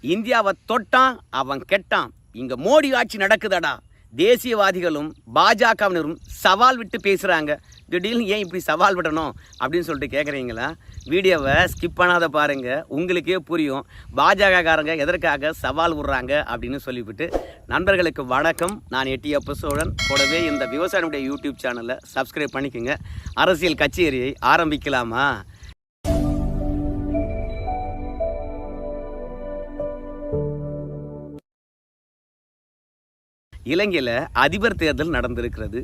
இந்தியாவை தொட்டான் அவன் கெட்டான். இங்க மோடி ஆட்சி நடக்குதடா. தேசியவாதிகளும் பாஜகவினரும் சவால் விட்டு பேசுகிறாங்க திடீர்னு ஏன் இப்படி சவால் விடணும் அப்படின்னு சொல்லிட்டு கேட்குறீங்களா வீடியோவை ஸ்கிப் பண்ணாத பாருங்கள் உங்களுக்கே புரியும். பாஜகக்காரங்க எதற்காக சவால் விடுறாங்க அப்படின்னு சொல்லிவிட்டு. நண்பர்களுக்கு வணக்கம். நான் எட்டியப்ப சோழன் கூடவே இந்த விவசாயினுடைய யூடியூப் சேனலை சப்ஸ்கிரைப் பண்ணிக்கோங்க. அரசியல் கச்சேரியை ஆரம்பிக்கலாமா? இலங்கையில் அதிபர் தேர்தல் நடந்திருக்கிறது.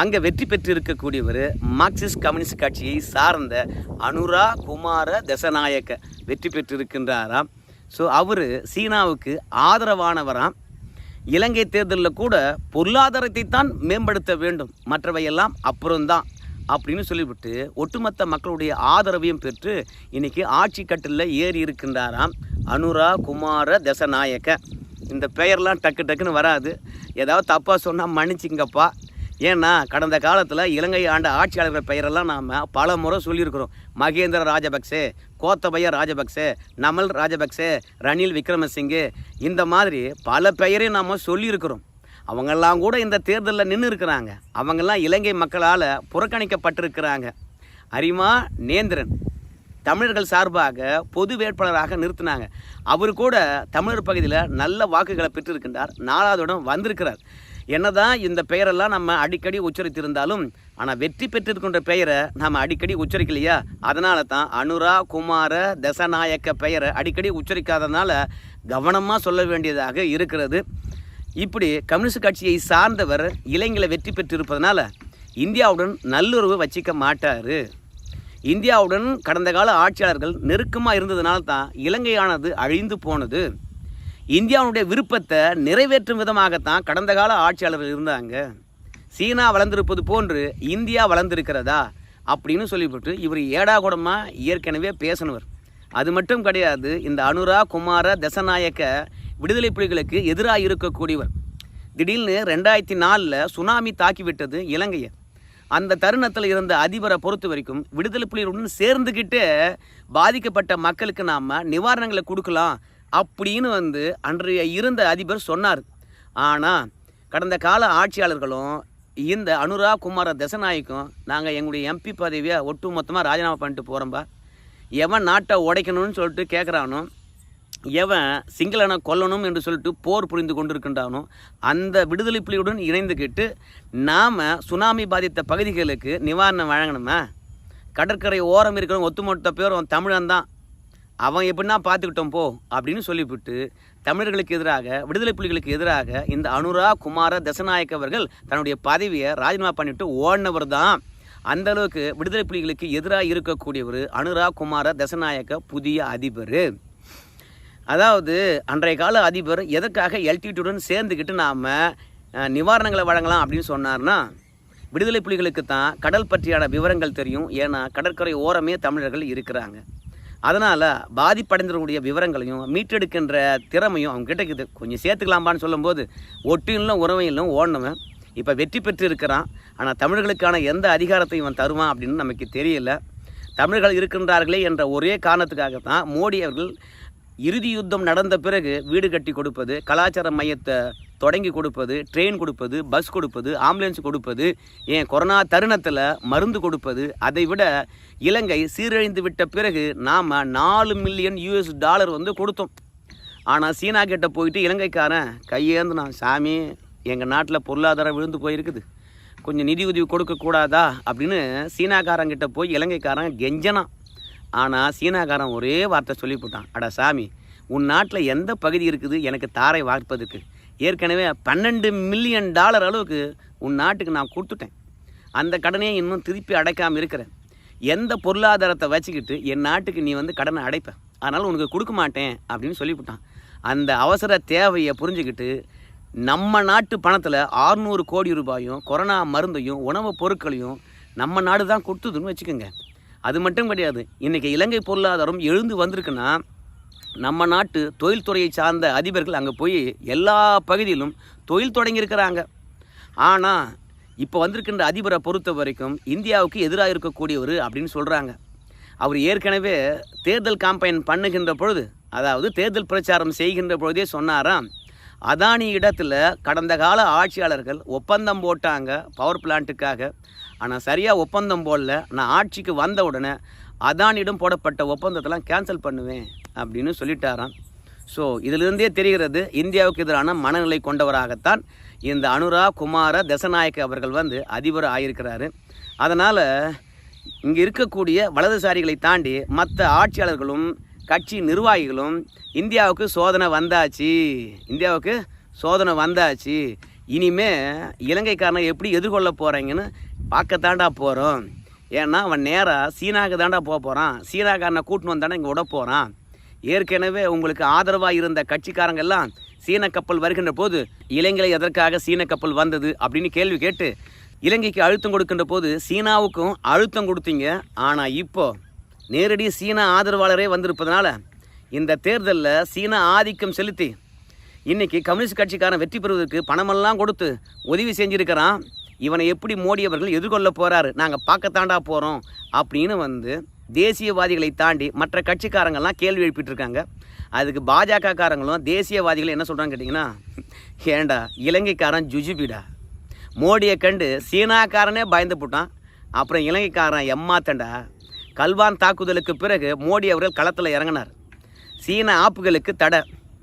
அங்கே வெற்றி பெற்றிருக்கக்கூடியவர் மார்க்சிஸ்ட் கம்யூனிஸ்ட் கட்சியை சார்ந்த அனுரா குமார தசநாயக்க வெற்றி பெற்றிருக்கின்றாராம். ஸோ அவர் சீனாவுக்கு ஆதரவானவராம். இலங்கை தேர்தலில் கூட பொருளாதாரத்தை தான் மேம்படுத்த வேண்டும். மற்றவையெல்லாம் அப்புறம்தான் அப்படின்னு சொல்லிவிட்டு ஒட்டுமொத்த மக்களுடைய ஆதரவையும் பெற்று இன்னைக்கு ஆட்சி கட்டிலில் ஏறி இருக்கின்றாராம் அனுரா குமார தசநாயக்க. இந்த பெயர்லாம் டக்கு டக்குன்னு வராது. ஏதாவது தப்பாக சொன்னால் மன்னிச்சிங்கப்பா. ஏன்னா கடந்த காலத்தில் இலங்கை ஆண்ட ஆட்சியாளர்கள் பெயரெல்லாம் நாம் பல முறை சொல்லியிருக்கிறோம். மகேந்திர ராஜபக்சே கோத்தபய ராஜபக்சே நமல் ராஜபக்சே ரணில் விக்ரமசிங்கு இந்த மாதிரி பல பெயரையும் நாம் சொல்லியிருக்கிறோம். அவங்கெல்லாம் கூட இந்த தேர்தலில் நின்று இருக்கிறாங்க. அவங்கெல்லாம் இலங்கை மக்களால் புறக்கணிக்கப்பட்டிருக்கிறாங்க. அரிமா நேந்திரன். தமிழர்கள் சார்பாக பொது வேட்பாளராக நிறுத்தினாங்க. அவர் கூட தமிழர் பகுதியில் நல்ல வாக்குகளை பெற்றிருக்கின்றார். நாலாவது இடம் வந்திருக்கிறார். என்னதான் இந்த பெயரெல்லாம் நம்ம அடிக்கடி உச்சரித்திருந்தாலும் ஆனால் வெற்றி பெற்றிருக்கின்ற பெயரை நம்ம அடிக்கடி உச்சரிக்கலையா? அதனால தான் அனுரா குமார தசநாயக்க பெயரை அடிக்கடி உச்சரிக்காததுனால கவனமாக சொல்ல வேண்டியதாக இருக்கிறது. இப்படி கம்யூனிஸ்ட் கட்சியை சார்ந்தவர் இளைஞர்களை வெற்றி பெற்றிருப்பதனால இந்தியாவுடன் நல்லுறவு வச்சிக்க மாட்டார். இந்தியாவுடன் கடந்த கால ஆட்சியாளர்கள் நெருக்கமாக இருந்ததுனால தான் இலங்கையானது அழிந்து போனது. இந்தியாவுடைய விருப்பத்தை நிறைவேற்றும் விதமாகத்தான் கடந்த கால ஆட்சியாளர்கள் இருந்தாங்க. சீனா வளர்ந்திருப்பது போன்று இந்தியா வளர்ந்திருக்கிறதா அப்படின்னு சொல்லிவிட்டு இவர் ஏடாகுடமாக ஏற்கனவே பேசினவர். அது மட்டும் கிடையாது இந்த அனுரா குமார தசநாயக்க விடுதலை புலிகளுக்கு எதிராக இருக்கக்கூடியவர். திடீர்னு ரெண்டாயிரத்தி நாலில் சுனாமி தாக்கிவிட்டது இலங்கையை. அந்த தருணத்தில் இருந்த அதிபரை பொறுத்த வரைக்கும் விடுதலை புலிகளுடன் சேர்ந்துக்கிட்டு பாதிக்கப்பட்ட மக்களுக்கு நாம் நிவாரணங்களை கொடுக்கலாம் அப்படின்னு வந்து அன்றைய இருந்த அதிபர் சொன்னார். ஆனால் கடந்த கால ஆட்சியாளர்களும் இந்த அனுரா குமார தசநாயக்கும் நாங்கள் எங்களுடைய எம்பி பதவியை ஒட்டு மொத்தமாக ராஜினாமா பண்ணிட்டு போகிறோம்பா எவன் நாட்டை உடைக்கணும்னு சொல்லிட்டு கேட்குறானோ எவன் சிங்களனை கொல்லணும் என்று சொல்லிட்டு போர் புரிந்து கொண்டிருக்கின்றானோ அந்த விடுதலை புலியுடன் இணைந்துக்கிட்டு நாம் சுனாமி பாதித்த பகுதிகளுக்கு நிவாரணம் வழங்கணுமா? கடற்கரை ஓரம் இருக்கிறவங்க ஒத்துமொத்த பேரும் தமிழன் தான். அவன் எப்படின்னா பார்த்துக்கிட்டோம் போ அப்படின்னு சொல்லிவிட்டு தமிழர்களுக்கு எதிராக விடுதலை புலிகளுக்கு எதிராக இந்த அனுரா குமார தசநாயக் அவர்கள் தன்னுடைய பதவியை ராஜினாமா பண்ணிட்டு ஓடினவர் தான். அந்த அளவுக்கு விடுதலை புலிகளுக்கு எதிராக இருக்கக்கூடியவர் அனுரா குமார தசநாயக்க புதிய அதிபர். அதாவது அன்றைய கால அதிபர் எதற்காக எல்டிடியுடன் சேர்ந்துக்கிட்டு நாம் நிவாரணங்களை வழங்கலாம் அப்படின்னு சொன்னார்னா விடுதலை புலிகளுக்கு தான் கடல் பற்றியான விவரங்கள் தெரியும். ஏன்னா கடற்கரை ஓரமே தமிழர்கள் இருக்கிறாங்க. அதனால் பாதிப்படைந்தவர்களுடைய விவரங்களையும் மீட்டெடுக்கின்ற திறமையும் அவங்க கிட்ட இருக்குது. கொஞ்சம் சேர்த்துக்கலாம்பான்னு சொல்லும்போது ஒட்டியும் உறவையிலும் ஓடினவன் இப்போ வெற்றி பெற்று இருக்கிறான் ஆனால் தமிழர்களுக்கான எந்த அதிகாரத்தையும் இவன் தருவான் அப்படின்னு நமக்கு தெரியல. தமிழர்கள் இருக்கின்றார்களே என்ற ஒரே காரணத்துக்காக தான் மோடி அவர்கள் இறுதி யுத்தம் நடந்த பிறகு வீடு கட்டி கொடுப்பது கலாச்சார மையத்தை தொடங்கி கொடுப்பது ட்ரெயின் கொடுப்பது பஸ் கொடுப்பது ஆம்புலன்ஸ் கொடுப்பது ஏன் கொரோனா தருணத்தில் மருந்து கொடுப்பது அதை விட இலங்கை சீரழிந்து விட்ட பிறகு நாம் நாலு மில்லியன் யூஎஸ் டாலர் வந்து கொடுத்தோம். ஆனால் சீனா கிட்ட போயிட்டு இலங்கைக்காரன் கையேந்து நான் சாமி எங்கள் நாட்டில் பொருளாதாரம் விழுந்து போயிருக்குது. கொஞ்சம் நிதி உதவி கொடுக்கக்கூடாதா? அப்படின்னு சீனாக்காரங்கிட்ட போய் இலங்கைக்காரன் கெஞ்சனான். ஆனால் சீனாக்காரன் ஒரே வார்த்தை சொல்லி போட்டான் அட சாமி உன் நாட்டில் எந்த பகுதி இருக்குது? எனக்கு தாரை வார்ப்பதுக்கு ஏற்கனவே பன்னெண்டு மில்லியன் டாலர் அளவுக்கு உன் நாட்டுக்கு நான் கொடுத்துட்டேன். அந்த கடனையை இன்னும் திருப்பி அடைக்காமல் இருக்கிறேன் எந்த பொருளாதாரத்தை வச்சுக்கிட்டு என் நாட்டுக்கு நீ வந்து கடனை அடைப்ப? அதனால் உனக்கு கொடுக்க மாட்டேன் அப்படின்னு சொல்லிவிட்டான் அந்த அவசர தேவையை புரிஞ்சுக்கிட்டு நம்ம நாட்டு பணத்தில் ஆறுநூறு கோடி ரூபாயும் கொரோனா மருந்தையும் உணவுப் பொருட்களையும் நம்ம நாடு தான் கொடுத்ததுன்னு வச்சுக்கோங்க. அது மட்டும் கிடையாது. இன்றைக்கி இலங்கை பொருளாதாரம் எழுந்து வந்திருக்குன்னா நம்ம நாட்டு தொழில்துறையை சார்ந்த அதிபர்கள் அங்கே போய் எல்லா பகுதியிலும் தொழில் தொடங்கியிருக்கிறாங்க. ஆனால் இப்போ வந்திருக்கின்ற அதிபரை பொறுத்த வரைக்கும் இந்தியாவுக்கு எதிராக இருக்கக்கூடியவர் அப்படின்னு சொல்கிறாங்க அவர் ஏற்கனவே தேர்தல் காம்பைன் பண்ணுகின்ற பொழுது அதாவது தேர்தல் பிரச்சாரம் செய்கின்ற பொழுதே சொன்னாராம் அதானி இடத்துல கடந்த கால ஆட்சியாளர்கள் ஒப்பந்தம் போட்டாங்க பவர் பிளான்ட்டுக்காக ஆனால் சரியாக ஒப்பந்தம் போடல. நான் ஆட்சிக்கு வந்த உடனே அதானிடம் போடப்பட்ட ஒப்பந்தத்தெல்லாம் கேன்சல் பண்ணுவேன் அப்படின்னு சொல்லிட்டாராம். ஸோ இதிலிருந்தே தெரிகிறது இந்தியாவுக்கு எதிரான மனநிலை கொண்டவராகத்தான் இந்த அனுரா குமார தசநாயக் அவர்கள் வந்து அதிபர் ஆகியிருக்கிறாரு. அதனால் இங்கே இருக்கக்கூடிய வலதுசாரிகளை தாண்டி மற்ற ஆட்சியாளர்களும் கட்சி நிர்வாகிகளும் இந்தியாவுக்கு சோதனை வந்தாச்சு. இந்தியாவுக்கு சோதனை வந்தாச்சு. இனிமே இலங்கைக்காரனை எப்படி எதிர்கொள்ள போகிறீங்கன்னு பார்க்கத்தாண்டா போகிறோம் ஏன்னா அவன் நேராக சீனாவுக்கு தாண்டா போக போகிறான் சீனாக்காரனை கூட்டின்னு வந்தானே இங்கே விட போகிறான் ஏற்கனவே உங்களுக்கு ஆதரவாக இருந்த கட்சிக்காரங்கெல்லாம் சீன கப்பல் வருகின்ற போது இலங்கையில் எதற்காக சீன கப்பல் வந்தது அப்படின்னு கேள்வி கேட்டு இலங்கைக்கு அழுத்தம் கொடுக்கின்ற போது சீனாவுக்கும் அழுத்தம் கொடுத்தீங்க. ஆனால் இப்போ நேரடி சீன ஆதரவாளரே வந்திருப்பதனால இந்த தேர்தலில் சீன ஆதிக்கம் செலுத்தி இன்றைக்கி கம்யூனிஸ்ட் கட்சிக்காரன் வெற்றி பெறுவதற்கு பணமெல்லாம் கொடுத்து உதவி செஞ்சுருக்கிறான். இவனை எப்படி மோடி அவர்கள் எதிர்கொள்ள போகிறாரு நாங்கள் பார்க்கத்தாண்டா போகிறோம் அப்படின்னு வந்து தேசியவாதிகளை தாண்டி மற்ற கட்சிக்காரங்கள்லாம் கேள்வி எழுப்பிட்டுருக்காங்க. அதுக்கு பாஜகக்காரங்களும் தேசியவாதிகளும் தேசியவாதிகள் என்ன சொல்கிறாங்க கேட்டிங்கன்னா ஏண்டா இலங்கைக்காரன் ஜுஜுபிடா? மோடியை கண்டு சீனாக்காரனே பயந்து போட்டான். அப்புறம் இலங்கைக்காரன் எம்மாத்தண்டா கல்வான் தாக்குதலுக்கு பிறகு மோடி அவர்கள் களத்தில் இறங்கினார். சீன ஆப்புகளுக்கு தடை.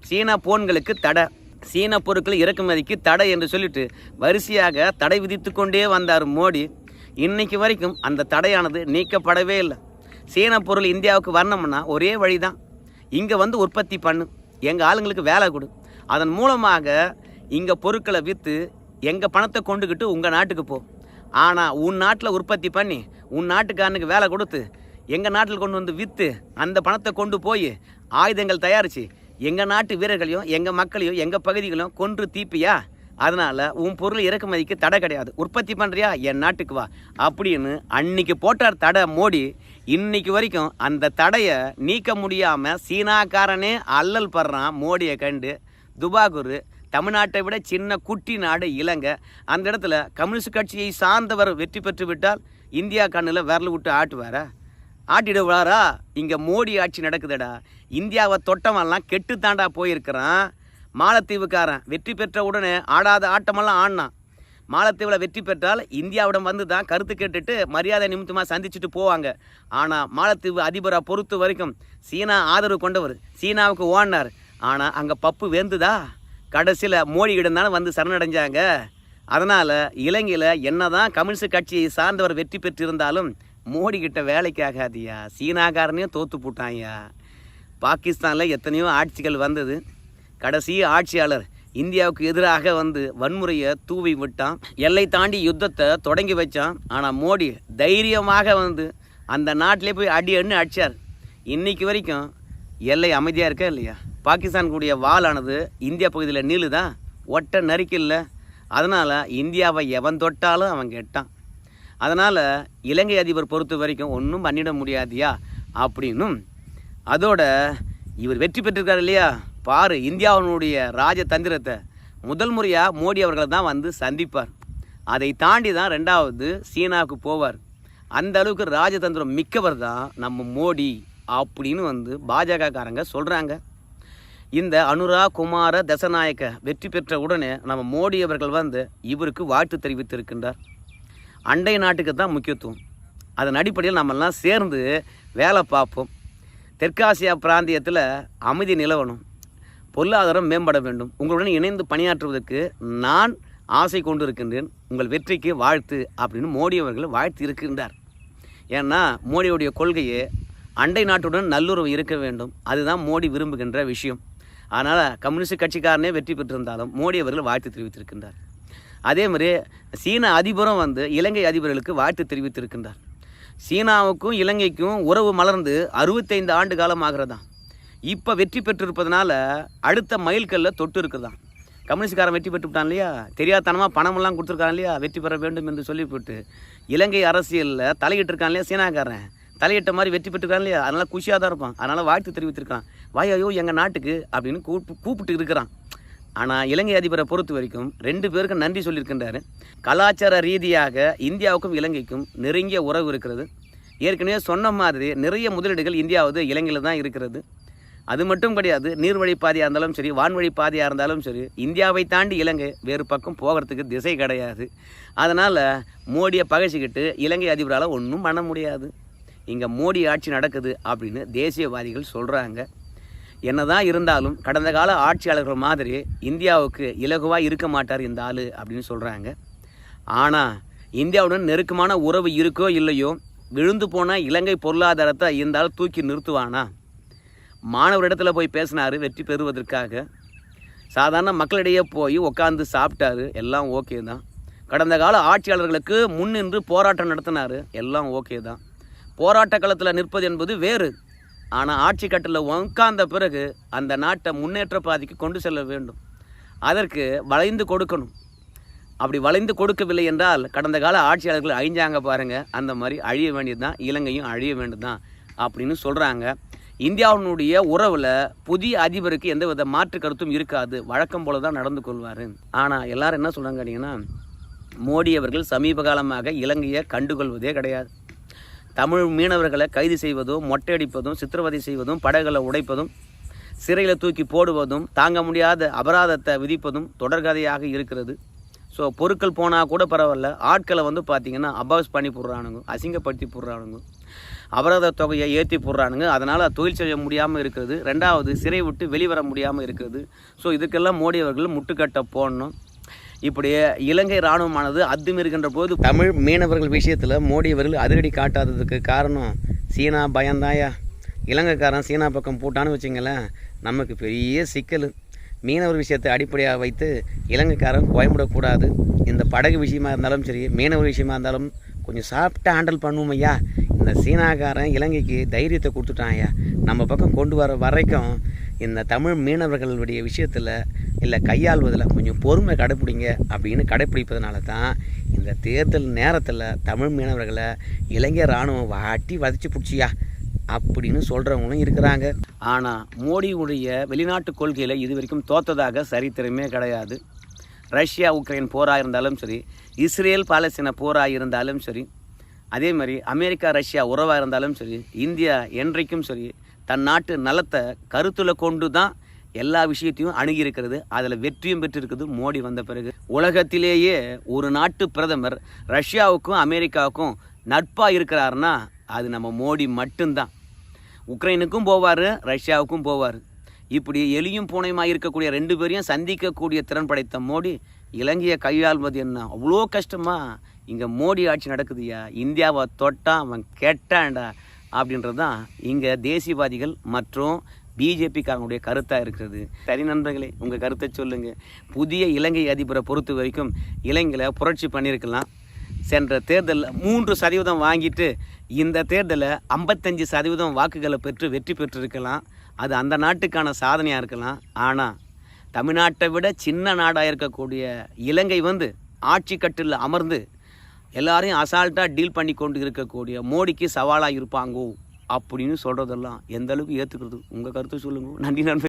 சீன போன்களுக்கு தடை. சீன பொருட்கள் இறக்குமதிக்கு தடை என்று சொல்லிட்டு வரிசையாக தடை விதித்து கொண்டே வந்தார் மோடி. இன்னைக்கு வரைக்கும் அந்த தடையானது நீக்கப்படவே இல்லை. சீன பொருள் இந்தியாவுக்கு வரணும்னா ஒரே வழி தான் இங்கே வந்து உற்பத்தி பண்ணு. எங்கள் ஆளுங்களுக்கு வேலை கொடு. அதன் மூலமாக இங்கே பொருட்களை விற்று எங்கள் பணத்தை கொண்டுக்கிட்டு உங்கள் நாட்டுக்கு போ. ஆனால் உன் நாட்டில் உற்பத்தி பண்ணி உன் நாட்டுக்காரனுக்கு வேலை கொடுத்து எங்கள் நாட்டில் கொண்டு வந்து விற்று அந்த பணத்தை கொண்டு போய் ஆயுதங்கள் தயாரித்து எங்கள் நாட்டு வீரர்களையும் எங்கள் மக்களையும் எங்கள் பகுதிகளையும் கொன்று தீப்பியா? அதனால் உன் பொருள் இறக்குமதிக்கு தடை கிடையாது. உற்பத்தி பண்ணுறியா என் நாட்டுக்கு வா. அப்படின்னு அன்னைக்கு போட்டார் தடை மோடி இன்னைக்கு வரைக்கும் அந்த தடையை நீக்க முடியாமல் சீனாக்காரனே அல்லல் படுறான் மோடியை கண்டு. துபாகூர் தமிழ்நாட்டை விட சின்ன குட்டி நாடு இலங்கை. அந்த இடத்துல கம்யூனிஸ்ட் கட்சியை சார்ந்தவர் வெற்றி பெற்று விட்டால் இந்தியா கண்ணில் விரல் விட்டு ஆட்டுவாரா? ஆட்டிடுவாரா இங்கே மோடி ஆட்சி நடக்குதுடா. இந்தியாவை தொட்டமெல்லாம் கெட்டு தாண்டா போயிருக்கிறான். மாலத்தீவுக்காரன் வெற்றி பெற்ற உடனே ஆடாத ஆட்டமெல்லாம் ஆடினான். மாலத்தீவில் வெற்றி பெற்றால் இந்தியாவிடம் வந்து தான் கருத்து கேட்டுட்டு மரியாதை நிமித்தமாக சந்திச்சுட்டு போவாங்க. ஆனால் மாலத்தீவு அதிபரை பொறுத்த வரைக்கும் சீனா ஆதரவு கொண்டவர். சீனாவுக்கு ஓடினார். ஆனால் அங்கே பப்பு வேந்துதா? கடைசியில் மோடியிடம் தானே வந்து சரணடைஞ்சாங்க. அதனால் இலங்கையில் என்னதான் கம்யூனிஸ்ட் கட்சியை சார்ந்தவர் வெற்றி பெற்றிருந்தாலும் மோடி கிட்ட வேலைக்கு ஆகாதியா? சீனாக்காரனையும் தோத்து போட்டான்யா பாகிஸ்தானில் எத்தனையோ ஆட்சிகள் வந்தது. கடைசி ஆட்சியாளர் இந்தியாவுக்கு எதிராக வந்து வன்முறையை தூவி விட்டான். எல்லை தாண்டி யுத்தத்தை தொடங்கி வச்சான். ஆனால் மோடி தைரியமாக வந்து அந்த நாட்டிலே போய் அடி அண்ணு அடிச்சார். இன்னைக்கு வரைக்கும் எல்லை அமைதியாக இருக்கா இல்லையா? பாகிஸ்தான் கூடிய வாளானது இந்தியா பகுதியில் நீளுதான் ஒட்ட நரிக்கில்லை அதனால் இந்தியாவை எவன் தொட்டாலும் அவன் கெட்டான். அதனால் இலங்கை அதிபர் பொறுத்த வரைக்கும் ஒன்றும் பண்ணிட முடியாதியா? அப்படின்னும். அதோட இவர் வெற்றி பெற்றிருக்கார் இல்லையா? பாரு இந்தியாவினுடைய ராஜதந்திரத்தை முதல் முறையாக மோடி அவர்களை தான் வந்து சந்திப்பார். அதை தாண்டி தான் ரெண்டாவது சீனாவுக்கு போவார். அந்த அளவுக்கு ராஜதந்திரம் மிக்கவர் தான் நம்ம மோடி அப்படின்னு வந்து பாஜகக்காரங்க சொல்கிறாங்க இந்த அனுரா குமார தசநாயக்க வெற்றி பெற்ற உடனே நம்ம மோடி அவர்கள் வந்து இவருக்கு வாழ்த்து தெரிவித்திருக்கின்றார். அண்டை நாட்டுக்கு தான் முக்கியத்துவம். அதன் அடிப்படையில் நம்மெல்லாம் சேர்ந்து வேலை பார்ப்போம். தெற்காசியா பிராந்தியத்தில் அமைதி நிலவணும். பொருளாதாரம் மேம்பட வேண்டும். உங்களுடன் இணைந்து பணியாற்றுவதற்கு நான் ஆசை கொண்டு இருக்கின்றேன் உங்கள் வெற்றிக்கு வாழ்த்து அப்படின்னு மோடி அவர்கள் வாழ்த்து இருக்கின்றார். ஏன்னா மோடியுடைய கொள்கையே அண்டை நாட்டுடன் நல்லுறவு இருக்க வேண்டும். அதுதான் மோடி விரும்புகின்ற விஷயம். அதனால் கம்யூனிஸ்ட் கட்சிக்காரனே வெற்றி பெற்றிருந்தாலும் மோடி அவர்கள் வாழ்த்து தெரிவித்திருக்கின்றார். அதே மாதிரி சீன அதிபரும் வந்து இலங்கை அதிபர்களுக்கு வாழ்த்து தெரிவித்திருக்கின்றார். சீனாவுக்கும் இலங்கைக்கும் உறவு மலர்ந்து அறுபத்தைந்து ஆண்டு காலம் ஆகிறதான் இப்போ வெற்றி பெற்றிருப்பதனால அடுத்த மைல்கல்ல தொட்டு இருக்குதான் கம்யூனிஸ்ட்காரன் வெற்றி பெற்றுவிட்டான் இல்லையா? தெரியாதனமாக பணமெல்லாம் கொடுத்துருக்கான் இல்லையா? வெற்றி பெற வேண்டும் என்று சொல்லிவிட்டு இலங்கை அரசியலில் தலையிட்டிருக்கான் இல்லையா சீனாக்காரன்? தலையிட்ட மாதிரி வெற்றி பெற்றுருக்கான் இல்லையா? அதனால் குஷியாக தான் இருப்பான். அதனால் வாழ்த்து தெரிவித்திருக்கான். வாயோ எங்கள் நாட்டுக்கு அப்படின்னு கூப்பிட்டு கூப்பிட்டு இருக்கிறான். ஆனால் இலங்கை அதிபரை பொறுத்த வரைக்கும் ரெண்டு பேருக்கும் நன்றி சொல்லியிருக்கின்றாரு. கலாச்சார ரீதியாக இந்தியாவுக்கும் இலங்கைக்கும் நெருங்கிய உறவு இருக்கிறது. ஏற்கனவே சொன்ன மாதிரி நிறைய முதலீடுகள் இந்தியாவது இலங்கையில் தான் இருக்கிறது. அது மட்டும் கிடையாது நீர்வழி பாதையாக இருந்தாலும் சரி வான்வழி பாதையாக இருந்தாலும் சரி இந்தியாவை தாண்டி இலங்கை வேறு பக்கம் போகிறதுக்கு திசை கிடையாது. அதனால் மோடியை பகைச்சிக்கிட்டு இலங்கை அதிபரால் ஒன்றும் பண்ண முடியாது. இங்கே மோடி ஆட்சி நடக்குது அப்படின்னு தேசியவாதிகள் சொல்கிறாங்க என்னதான் இருந்தாலும் கடந்த கால ஆட்சியாளர்கள் மாதிரி இந்தியாவுக்கு இலகுவாக இருக்க மாட்டார் இந்த ஆள் அப்படின்னு சொல்கிறாங்க ஆனால் இந்தியாவுடன் நெருக்கமான உறவு இருக்கோ இல்லையோ விழுந்து போன இலங்கை பொருளாதாரத்தை இந்த ஆள் தூக்கி நிறுத்துவானா? மாணவரிடத்தில் போய் பேசினார் வெற்றி பெறுவதற்காக. சாதாரண மக்களிடையே போய் உட்காந்து சாப்பிட்டாரு எல்லாம் ஓகே தான். கடந்த கால ஆட்சியாளர்களுக்கு முன்னின்று போராட்டம் நடத்தினார் எல்லாம் ஓகே தான். போராட்ட களத்தில் நிற்பது என்பது வேறு. ஆனால் ஆட்சி கட்டில் உட்கார்ந்த பிறகு அந்த நாட்டை முன்னேற்ற பாதைக்கு கொண்டு செல்ல வேண்டும். அதற்கு வளைந்து கொடுக்கணும். அப்படி வளைந்து கொடுக்கவில்லை என்றால் கடந்த கால ஆட்சியாளர்கள் அழிஞ்சாங்க பாருங்கள் அந்த மாதிரி அழிய வேண்டியது தான் இலங்கையும் அழிய வேண்டியது தான் அப்படின்னு சொல்கிறாங்க இந்தியாவினுடைய உறவில் புதிய அதிபருக்கு எந்த வித மாற்று கருத்தும் இருக்காது. வழக்கம் போல தான் நடந்து கொள்வார். ஆனால் எல்லாரும் என்ன சொல்கிறாங்க கேட்டிங்கன்னா மோடி அவர்கள் சமீப காலமாக இலங்கையை கண்டுகொள்வதே கிடையாது. தமிழ் மீனவர்களை கைது செய்வதும் மொட்டையடிப்பதும் சித்திரவதை செய்வதும் படகுகளை உடைப்பதும் சிறையில் தூக்கி போடுவதும் தாங்க முடியாத அபராதத்தை விதிப்பதும் தொடர்கதையாக இருக்கிறது. ஸோ பொருட்கள் போனால் கூட பரவாயில்ல. ஆட்களை வந்து பார்த்திங்கன்னா அபாஸ் பண்ணி போடுறானுங்க அசிங்கப்படுத்தி போடுறானுங்க. அபராத தொகையை ஏற்றி போடுறானுங்க. அதனால் தொழில் செய்ய முடியாமல் இருக்கிறது. ரெண்டாவது சிறை விட்டு வெளிவர முடியாமல் இருக்கிறது. ஸோ இதுக்கெல்லாம் மோடி அவர்கள் முட்டுக்கட்டை போடணும். இப்படி இலங்கை இராணுவமானது அத்துமீறுகின்ற போது தமிழ் மீனவர்கள் விஷயத்தில் மோடி அவர்கள் அதிரடி காட்டாததுக்கு காரணம் சீனா பயந்தாயா? இலங்கைக்காரன் சீனா பக்கம் போட்டான்னு வச்சிங்களேன் நமக்கு பெரிய சிக்கல். மீனவர் விஷயத்தை அடிப்படையாக வைத்து இலங்கைக்காரன் கோயம்படக்கூடாது. இந்த படகு விஷயமா இருந்தாலும் சரி மீனவர் விஷயமா இருந்தாலும் கொஞ்சம் சாப்பிட்டு ஹேண்டில் பண்ணுவோம் ஐயா. இந்த சீனாக்காரன் இலங்கைக்கு தைரியத்தை கொடுத்துட்டான் ஐயா. நம்ம பக்கம் கொண்டு வர வரைக்கும் இந்த தமிழ் மீனவர்களுடைய விஷயத்தில் இல்லை கையாள்வதில் கொஞ்சம் பொறுமை கடைப்பிடிங்க அப்படின்னு கடைப்பிடிப்பதனால தான் இந்த தேர்தல் நேரத்தில் தமிழ் மீனவர்களை இளைஞர் இராணுவம் வாட்டி வதச்சி பிடிச்சியா அப்படின்னு சொல்கிறவங்களும் இருக்கிறாங்க. ஆனால் மோடியுடைய வெளிநாட்டு கொள்கையில் இது வரைக்கும் தோத்ததாக சரித்திரமே கிடையாது. ரஷ்யா உக்ரைன் போராக இருந்தாலும் சரி இஸ்ரேல் பாலஸ்தீன போராக இருந்தாலும் சரி அதே மாதிரி அமெரிக்கா ரஷ்யா உறவாக இருந்தாலும் சரி இந்தியா என்றைக்கும் சரி தன் நாட்டு நலத்தை கருத்தில் கொண்டு தான் எல்லா விஷயத்தையும் அணுகியிருக்கிறது. அதில் வெற்றியும் பெற்றிருக்குது மோடி வந்த பிறகு. உலகத்திலேயே ஒரு நாட்டு பிரதமர் ரஷ்யாவுக்கும் அமெரிக்காவுக்கும் நட்பாக இருக்கிறாருன்னா அது நம்ம மோடி மட்டும்தான். உக்ரைனுக்கும் போவார் ரஷ்யாவுக்கும் போவார். இப்படி எலியும் பூனையுமாக இருக்கக்கூடிய ரெண்டு பேரையும் சந்திக்கக்கூடிய திறன் படைத்த மோடி இலங்கையை கையாள்வது என்ன? அவ்வளோ கஷ்டமாக இங்கே மோடி ஆட்சி நடக்குதுயா இந்தியாவை தொட்டான் அவன் கேட்டான்டா? அப்படின்றது தான் இங்கே தேசியவாதிகள் மற்றும் பிஜேபிக்காரனுடைய கருத்தாக இருக்கிறது. சரி நண்பர்களே உங்கள் கருத்தை சொல்லுங்கள் புதிய இலங்கை அதிபரை பொறுத்த வரைக்கும் இலங்கையில் புரட்சி பண்ணியிருக்கலாம். சென்ற தேர்தலில் மூன்று சதவீதம் வாங்கிட்டு இந்த தேர்தலில் ஐம்பத்தஞ்சு சதவீதம் வாக்குகளை பெற்று வெற்றி பெற்றிருக்கலாம். அது அந்த நாட்டுக்கான சாதனையாக இருக்கலாம். ஆனால் தமிழ்நாட்டை விட சின்ன நாடாக இருக்கக்கூடிய இலங்கை வந்து ஆட்சி கட்டில் அமர்ந்து எல்லாரையும் அசால்ட்டாக டீல் பண்ணி கொண்டு இருக்கக்கூடிய மோடிக்கு சவாலாக இருப்பாங்கோ? அப்படின்னு சொல்கிறதெல்லாம் எந்த அளவுக்கு ஏற்றுக்கிறது உங்கள் கருத்தை சொல்லுங்க. நன்றி நன்றி